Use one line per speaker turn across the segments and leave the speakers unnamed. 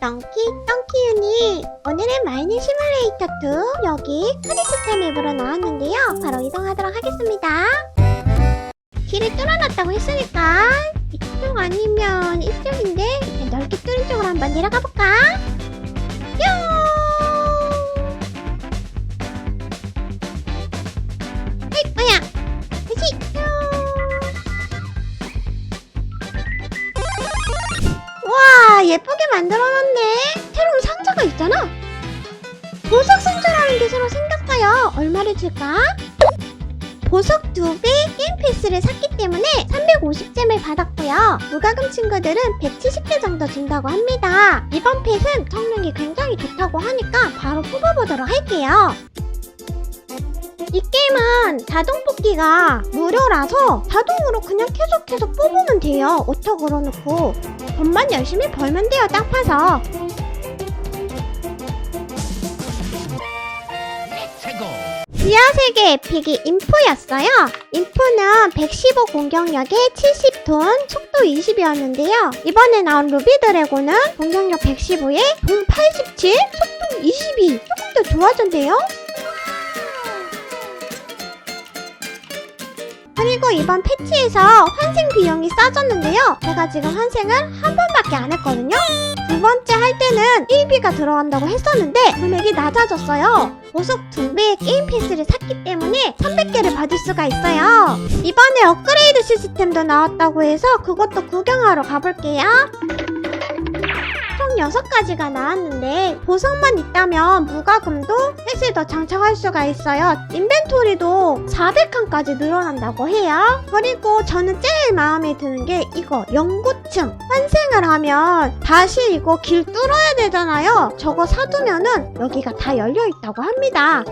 덩키 덩키윤이 오늘은 마이닝 시뮬레이터 2 여기 크리스탈 맵으로 나왔는데요. 바로 이동하도록 하겠습니다. 길을 뚫어놨다고 했으니까 이쪽 아니면 이쪽인데 넓게 뚫은 쪽으로 한번 내려가 볼까? 예쁘게 만들어놨네. 새로운 상자가 있잖아. 보석 상자라는 게 새로 생겼어요. 얼마를 줄까? 보석 2배 게임 패스를 샀기 때문에 350잼을 받았고요. 무과금 친구들은 170개 정도 준다고 합니다. 이번 펫은 성능이 굉장히 좋다고 하니까 바로 뽑아보도록 할게요. 이 게임은 자동 뽑기가 무료라서 자동으로 그냥 계속해서 뽑으면 돼요. 오토 걸어놓고 돈만 열심히 벌면 돼요 땅 파서. 지하세계 에픽이 인포였어요. 인포는 115 공격력에 70돈 속도 20이었는데요. 이번에 나온 루비 드래곤은 공격력 115에 돈 87 속도 22 조금 더 좋아졌네요 그리고 이번 패치에서 환생 비용이 싸졌는데요. 제가 지금 환생을 한 번밖에 안 했거든요. 두 번째 할 때는 1비가 들어간다고 했었는데 금액이 낮아졌어요. 보석 2배의 게임 패스를 샀기 때문에 300개를 받을 수가 있어요. 이번에 업그레이드 시스템도 나왔다고 해서 그것도 구경하러 가볼게요. 총 6가지가 나왔는데 보석만 있다면 무과금도 셋을 더 장착할 수가 있어요. 인벤토리도 400칸까지 늘어난다고 해요. 그리고 저는 제일 마음에 드는 게 이거 연구층 환생을 하면 다시 이거 길 뚫어야 되잖아요. 저거 사두면은 여기가 다 열려 있다고 합니다.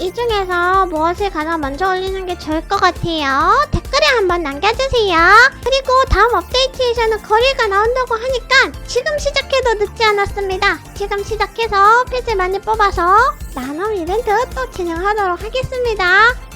이 중에서 무엇을 가장 먼저 올리는 게 좋을 것 같아요? 댓글에 한번 남겨주세요. 그리고 다음 업데이트에서는 거리가 나온다고 하니까 지금 시작해도 늦지 않았습니다. 지금 시작해서 펫을 많이 뽑아서 나눔 이벤트 또 진행하도록 하겠습니다.